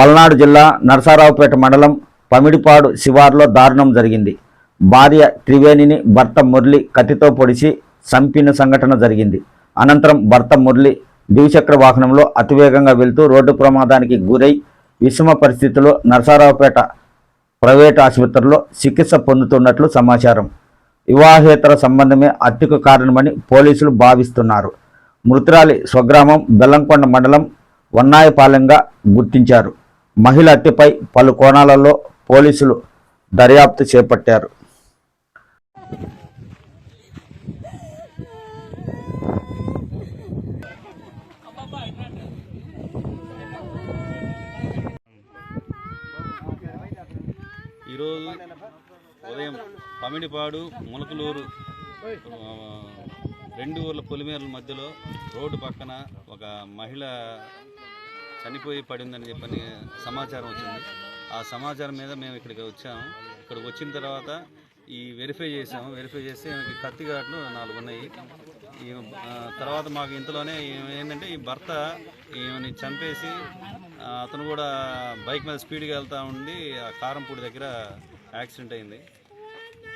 పల్నాడు జిల్లా నరసారావుపేట మండలం పమిడిపాడు శివార్లో దారుణం జరిగింది. భార్య త్రివేణిని భర్త మురళి కత్తితో పొడిచి చంపిన సంఘటన జరిగింది. అనంతరం భర్త మురళి ద్విచక్ర వాహనంలో అతివేగంగా వెళ్తూ రోడ్డు ప్రమాదానికి గురై విషమ పరిస్థితిలో నరసారావుపేట ప్రైవేట్ ఆసుపత్రిలో చికిత్స పొందుతున్నట్లు సమాచారం. వివాహేతర సంబంధమే హత్యకు కారణమని పోలీసులు భావిస్తున్నారు. మృతురాలి స్వగ్రామం బెల్లంకొండ మండలం వన్నాయపాలెంగా గుర్తించారు. మహిళ అట్టిపై పలు కోణాలలో పోలీసులు దర్యాప్తు చేపట్టారు. ఈరోజు ఉదయం పమిడిపాడు ములకలూరు రెండు ఊర్ల పొలిమేరల మధ్యలో రోడ్డు పక్కన ఒక మహిళ చనిపోయి పడిందని చెప్పని సమాచారం వచ్చింది. ఆ సమాచారం మీద మేము ఇక్కడికి వచ్చాము. ఇక్కడికి వచ్చిన తర్వాత ఈ వెరిఫై చేసాము. వెరిఫై చేస్తే ఈమెకి కత్తి ఘాట్లు నాలుగు ఉన్నాయి. ఈ తర్వాత మాకు ఇంతలోనే ఏంటంటే ఈ భర్త ఈమెని చంపేసి అతను కూడా బైక్ మీద స్పీడ్గా వెళ్తూ ఉండి ఆ కారంపూడి దగ్గర యాక్సిడెంట్ అయింది.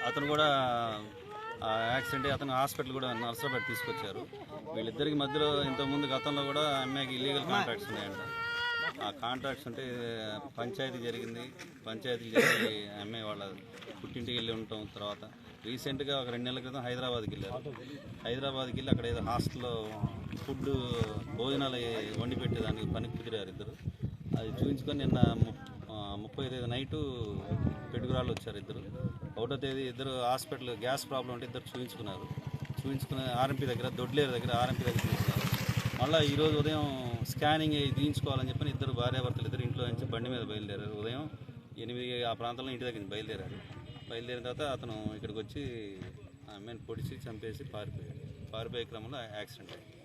అతను కూడా ఆ యాక్సిడెంట్ అతను హాస్పిటల్ కూడా నర్సరాపేట తీసుకొచ్చారు. వీళ్ళిద్దరికి మధ్యలో ఇంతకుముందు గతంలో కూడా అమ్మాయికి ఇల్లీగల్ కాంట్రాక్ట్స్ ఉన్నాయంట. ఆ కాంట్రాక్ట్స్ ఉంటే పంచాయతీ జరిగింది. పంచాయతీ జరిగి అమ్మాయి వాళ్ళ పుట్టింటికి వెళ్ళి ఉంటాం తర్వాత రీసెంట్గా ఒక రెండు నెలల క్రితం హైదరాబాద్కి వెళ్ళారు. హైదరాబాద్కి వెళ్ళి అక్కడ ఏదో హాస్టల్లో ఫుడ్ భోజనాలు వండి పెట్టేదానికి పనికి కుదిరారు ఇద్దరు. అది చూపించుకొని నిన్న ము- ముప్పై ఐదు నైటు పెట్టుకురాళ్ళు వచ్చారు ఇద్దరు. ఒకటో తేదీ ఇద్దరు హాస్పిటల్ గ్యాస్ ప్రాబ్లం ఉంటే ఇద్దరు చూపించుకున్నారు చూపించుకునే ఆర్ఎంపీ దగ్గర దొడ్లేరు దగ్గర ఆర్ఎంపీ దగ్గర చూపించుకున్నారు మళ్ళీ ఈరోజు ఉదయం స్కానింగ్ అయ్యి తీయించుకోవాలని చెప్పి ఇద్దరు భార్యాభర్తలు ఇద్దరు ఇంట్లో నుంచి బండి మీద బయలుదేరారు. ఉదయం ఎనిమిది ఆ ప్రాంతంలో ఇంటి దగ్గర బయలుదేరారు. బయలుదేరిన తర్వాత అతను ఇక్కడికి వచ్చి ఆమెను పొడిచి చంపేసి పారిపోయాడు. పారిపోయే క్రమంలో యాక్సిడెంట్ అయింది.